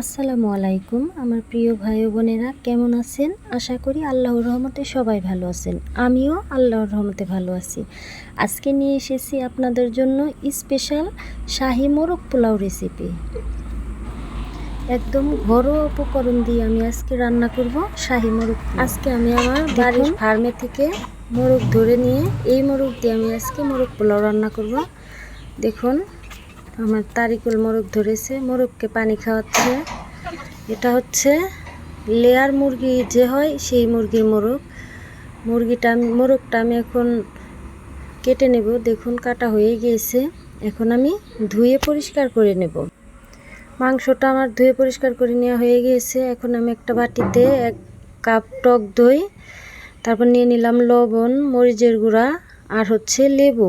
আসসালামু আলাইকুম আমার প্রিয় ভাই বোনেরা কেমন আছেন? আশা করি আল্লাহর রহমতে সবাই ভালো আছেন। আমিও আল্লাহর রহমতে ভালো আছি। আজকে নিয়ে এসেছি আপনাদের জন্য স্পেশাল শাহি মোরগ পোলাও রেসিপি একদম ঘরোয়া উপকরণ দিয়ে আমি আজকে রান্না করব শাহি মোরগ আজকে আমি আমার বাড়ির ফার্মে থেকে মোরগ ধরে নিয়ে এই মোরগ দিয়ে আমি আজকে মোরগ পোলাও রান্না করব। দেখুন আমার তারিকুল মোরগ ধরেছে, মোরগকে পানি খাওয়াচ্ছে এটা হচ্ছে লেয়ার মুরগি যে হয় সেই মুরগির মোরগ। মুরগিটা মোরগটা আমি এখন কেটে নেব, দেখুন কাটা হয়ে গিয়েছে। এখন আমি ধুয়ে পরিষ্কার করে নেব। মাংসটা আমার ধুয়ে পরিষ্কার করে নেওয়া হয়ে গিয়েছে। এখন আমি একটা বাটিতে এক কাপ টক দই, তারপর নিয়ে নিলাম লবণ, মরিচের গুঁড়া, আর হচ্ছে লেবু।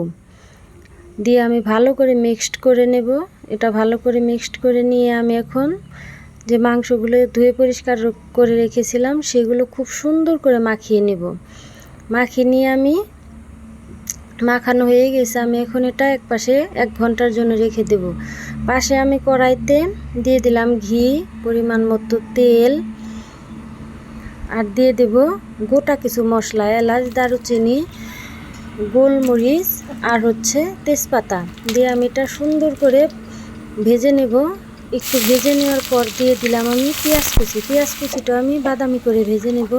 দিয়ে আমি ভালো করে মিক্সড করে নেব। এটা ভালো করে মিক্সড করে নিয়ে আমি এখন যে মাংসগুলো ধুয়ে পরিষ্কার করে রেখেছিলাম, সেগুলো খুব সুন্দর করে মাখিয়ে নেব। মাখিয়ে নিয়ে আমি মাখানো হয়ে গেছে, আমি এখন এটা এক পাশে এক ঘণ্টার জন্য রেখে দেব। পাশে আমি কড়াইতে দিয়ে দিলাম ঘি, পরিমাণ মতো তেল, আর দিয়ে দেব গোটা কিছু মশলা, এলাচ, দারুচিনি গোলমরিচ আর হচ্ছে তেজপাতা দিয়ে আমি এটা সুন্দর করে ভেজে নেব। একটু ভেজে নেওয়ার পর দিয়ে দিলাম আমি পেঁয়াজ কুচি। পেঁয়াজ কুচিটা আমি বাদামি করে ভেজে নেব।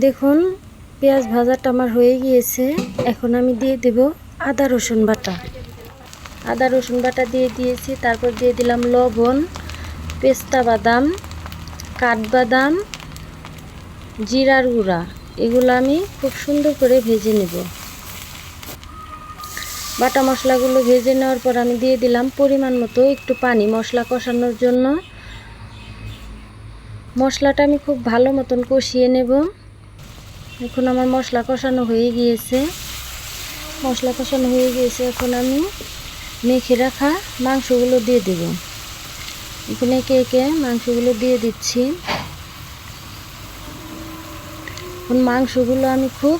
দেখুন, পেঁয়াজ ভাজাটা আমার হয়ে গিয়েছে। এখন আমি দিয়ে দেব আদা, রসুন বাটা। আদা, রসুন বাটা দিয়ে দিয়েছি। তারপর দিয়ে দিলাম লবণ, পেস্তা বাদাম, কাঠবাদাম, জিরার গুঁড়া। এগুলো আমি খুব সুন্দর করে ভেজে নেব। বাটা মশলাগুলো ভেজে নেওয়ার পর আমি দিয়ে দিলাম পরিমাণ মতো একটু পানি মশলা কষানোর জন্য। মশলাটা আমি খুব ভালো মতন কষিয়ে নেব। এখন আমার মশলা কষানো হয়ে গিয়েছে। মশলা কষানো হয়ে গিয়েছে, এখন আমি মেখে রাখা মাংসগুলো দিয়ে দেব। এখানে একে একে মাংসগুলো দিয়ে দিচ্ছি। এখন মাংসগুলো আমি খুব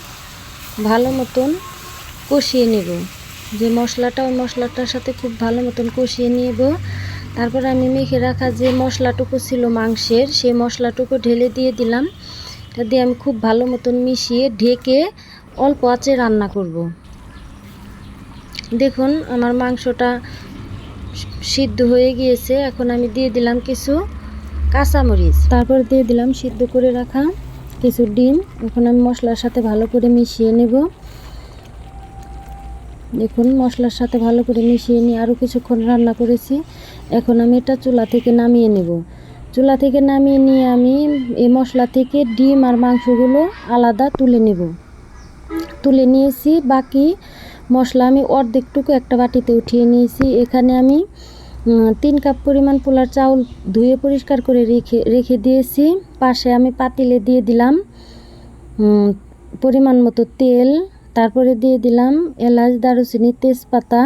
ভালো মতন কষিয়ে নেব। যে মশলাটা, ওই মশলাটার সাথে খুব ভালো মতন কষিয়ে নেব। তারপর আমি মেখে রাখা যে মশলাটুকু ছিল মাংসের, সেই মশলাটুকু ঢেলে দিয়ে দিলাম। এটা দিয়ে আমি খুব ভালো মতন মিশিয়ে ঢেকে অল্প আঁচে রান্না করব। দেখুন, আমার মাংসটা সিদ্ধ হয়ে গিয়েছে। এখন আমি দিয়ে দিলাম কিছু কাঁচামরিচ। তারপর দিয়ে দিলাম সিদ্ধ করে রাখা কিছু ডিম। এখন আমি মশলার সাথে ভালো করে মিশিয়ে নেব। দেখুন, মশলার সাথে ভালো করে মিশিয়ে নিয়ে আরও কিছুক্ষণ রান্না করেছি। এখন আমি এটা চুলা থেকে নামিয়ে নেব। চুলা থেকে নামিয়ে নিয়ে আমি এই মশলা থেকে ডিম আর মাংসগুলো আলাদা তুলে নেব। তুলে নিয়েছি। বাকি মশলা আমি অর্ধেকটুকু একটা বাটিতে উঠিয়ে নিয়েছি। এখানে আমি তিন কাপ পরিমাণ পোলার চাউল ধুয়ে পরিষ্কার করে রেখে রেখে দিয়েছি। পাশে আমি পাতিলে দিয়ে দিলাম পরিমাণ মতো তেল। তারপরে দিয়ে দিলাম এলাচ, দারুচিনি, তেজপাতা।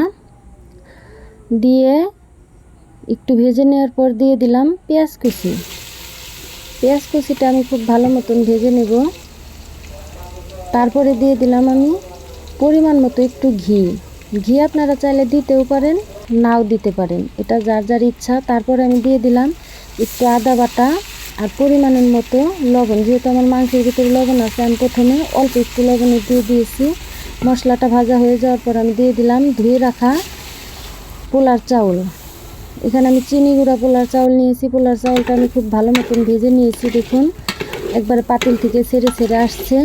দিয়ে একটু ভেজে নেওয়ার পর দিয়ে দিলাম পেঁয়াজ কুচি। পেঁয়াজ কুচিটা আমি খুব ভালো মতন ভেজে নেব। তারপরে দিয়ে দিলাম আমি পরিমাণ মতো একটু ঘি। ঘি আপনারা চাইলে দিতেও পারেন, নাও দিতে পারেন। এটা যার যার ইচ্ছা। তারপরে আমি দিয়ে দিলাম একটু আদা বাটা আর পরিমাণের মতো লবণ। যেহেতু আমার মাংসের ভিতরে লবণ আছে, আমি প্রথমে অল্প একটু লবণে দিয়ে দিয়েছি। মশলাটা ভাজা হয়ে যাওয়ার পর আমি দিয়ে দিলাম ধুয়ে রাখা পোলার চাউল। এখানে আমি চিনি গুঁড়া পোলার চাউল নিয়েছি। পোলার চাউলটা আমি খুব ভালো মতন ভেজে নিয়েছি। দেখুন, একবারে পাতিল থেকে ছেড়ে ছেড়ে আসছে।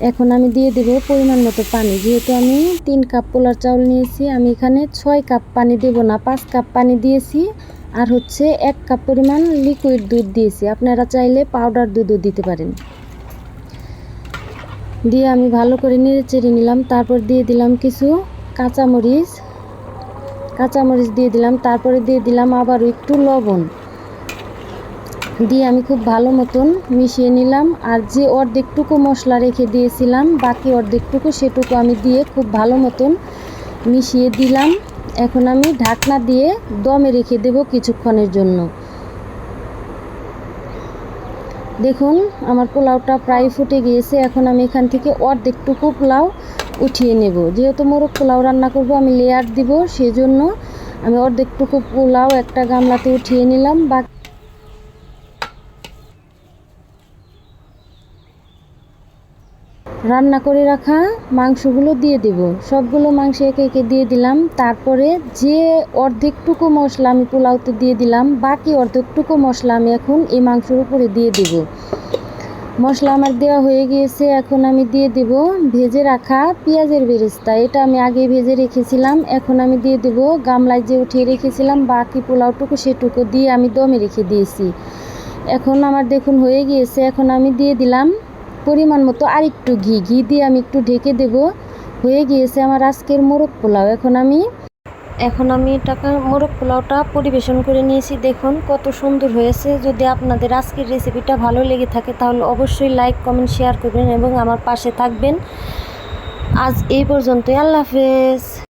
এখন আমি দিয়ে দেবো পরিমাণ মতো পানি। যেহেতু আমি তিন কাপ পোলার চাউল নিয়েছি, আমি এখানে ছয় কাপ পানি দেব না, পাঁচ কাপ পানি দিয়েছি। আর হচ্ছে এক কাপ পরিমাণ লিকুইড দুধ দিয়েছি। আপনারা চাইলে পাউডার দুধও দিতে পারেন। দিয়ে আমি ভালো করে নেড়ে চেড়ে নিলাম। তারপর দিয়ে দিলাম কিছু কাঁচামরিচ। কাঁচামরিচ দিয়ে দিলাম। তারপরে দিয়ে দিলাম আবারও একটু লবণ। দিয়ে আমি খুব ভালো মতন মিশিয়ে নিলাম। আর যে অর্ধেকটুকু মশলা রেখে দিয়েছিলাম, বাকি অর্ধেকটুকু সেটুকু আমি দিয়ে খুব ভালো মতন মিশিয়ে দিলাম। এখন আমি ঢাকনা দিয়ে দমে রেখে দেব কিছুক্ষণের জন্য। দেখুন, আমার পোলাওটা প্রায় ফুটে গিয়েছে। এখন আমি এখান থেকে অর্ধেকটুকু পোলাও উঠিয়ে নেব। যেহেতু মোরগ পোলাও রান্না করব, আমি লেয়ার দিব। সেজন্য আমি অর্ধেকটুকু পোলাও একটা গামলাতে উঠিয়ে নিলাম। বা রান্না করে রাখা মাংসগুলো দিয়ে দেব। সবগুলো মাংস একে একে দিয়ে দিলাম। তারপরে যে অর্ধেকটুকু মশলা আমি পোলাওতে দিয়ে দিলাম, বাকি অর্ধেকটুকু মশলা আমি এখন এই মাংসের উপরে দিয়ে দেব। মশলা আমার দেওয়া হয়ে গিয়েছে, এখন আমি দিয়ে দেব ভেজে রাখা পেঁয়াজের বেরেস্তা। এটা আমি আগে ভেজে রেখেছিলাম, এখন আমি দিয়ে দেব গামলায় যে উঠিয়ে রেখেছিলাম, বাকি পোলাওটুকু সেটুকু দিয়ে আমি দমে রেখে দিয়েছি। এখন আমার দেখুন হয়ে গিয়েছে, এখন আমি দিয়ে দিলাম পরিমাণ মতো আর একটু ঘি ঘি দিয়ে আমি একটু ঢেকে দেব। হয়ে গিয়েছে আমার আজকের মোরগ পোলাও। এখন আমি এখন আমি টাকা মোরগ পোলাওটা পরিবেশন করে নিয়েছি। দেখুন কত সুন্দর হয়েছে। যদি আপনাদের আজকের রেসিপিটা ভালো লেগে থাকে, তাহলে অবশ্যই লাইক, কমেন্ট, শেয়ার করবেন এবং আমার পাশে থাকবেন। আজ এই পর্যন্তই। আল্লাহ হাফেজ।